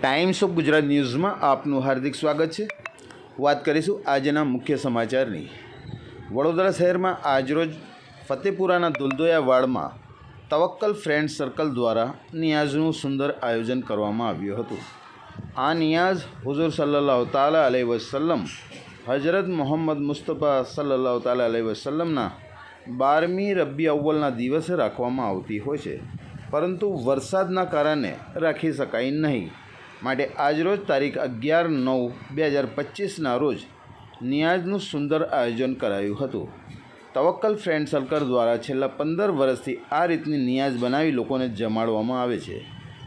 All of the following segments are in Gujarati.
ટાઈમ્સ ઓફ ગુજરાત ન્યૂઝમાં આપનું હાર્દિક સ્વાગત છે. વાત કરીશું આજના મુખ્ય સમાચારની. વડોદરા શહેરમાં આજરોજ ફતેપુરાના દુલદોયા વાડમાં તવક્કલ ફ્રેન્ડ સર્કલ દ્વારા નિયાઝનું સુંદર આયોજન કરવામાં આવ્યું હતું. આ નિયાઝ હુઝુર સલ્લાહ તાલા અલહી વસલમ હજરત મોહમ્મદ મુસ્તફા સલ્લાહ તાલા અલહી વસલમના બારમી રબ્બી અવ્વલના દિવસે રાખવામાં આવતી હોય છે. પરંતુ વરસાદના કારણે રાખી શકાય નહીં. માટે આજરોજ તારીખ અગિયાર નવ બે હજાર પચીસના રોજ નિયાઝનું સુંદર આયોજન કરાયું હતું. તવક્કલ ફ્રેન્ડ સર્કલ દ્વારા છેલ્લા પંદર વર્ષથી આ રીતની નિયાઝ બનાવી લોકોને જમાડવામાં આવે છે.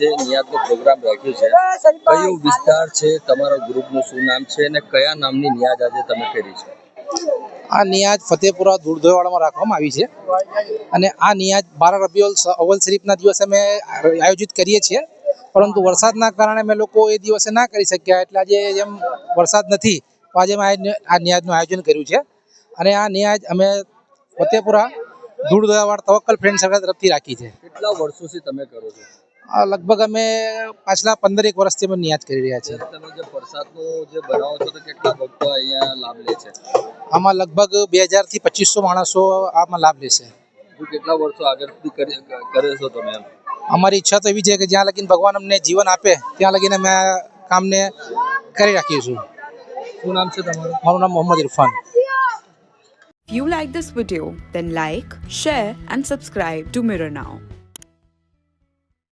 આપણે નિયાતનો પ્રોગ્રામ રાખ્યો છે. કયો વિસ્તાર છે તમારા ગ્રુપનું શું નામ છે અને કયા નામની નિયાદ આજે તમે કરી છે? આ નિયાજ ફતેપુરા દૂરધોવાડામાં રાખવામાં આવી છે. અને આ નિયાજ બાર રબીઉલ અવલ શરીફના દિવસે અમે આયોજિત કરીએ છીએ. પરંતુ વરસાદના કારણે અમે લોકો એ દિવસે ના કરી શક્યા. એટલે આજે જેમ વરસાદ નથી તો આજે અમે આ નિયાજનું આયોજન કર્યું છે. અને આ નિયાજ અમે ફતેપુરા દૂરધોવાડ તવક્કલ ફ્રેન્ડ સર્કલ તરફથી રાખી છે. કેટલા વર્ષોથી તમે કરો છો? લગભગ અમે પાછલા પંદરેક વર્ષથી અમે નિયાત કરી રહ્યા છીએ. તમે જે પ્રસાદનો જે બનાવો છો તો કેટલા ભક્તો અહીંયા લાભ લે છે? આમાં લગભગ બે હજારથી પચીસો માણસો આમાં લાભ લેશે. કેટલા વર્ષો આગળથી કરી કરે છો તમે અમારી ઈચ્છા તો એવી છે કે જ્યાં લગીન ભગવાન અમને જીવન આપે ત્યાં લગીને અમે આ કામને કરી રાખીશું શું નામ છે તમારું? મારું નામ Mohammad Irfan. If you like this video, then like, share, and subscribe to Mirror Now.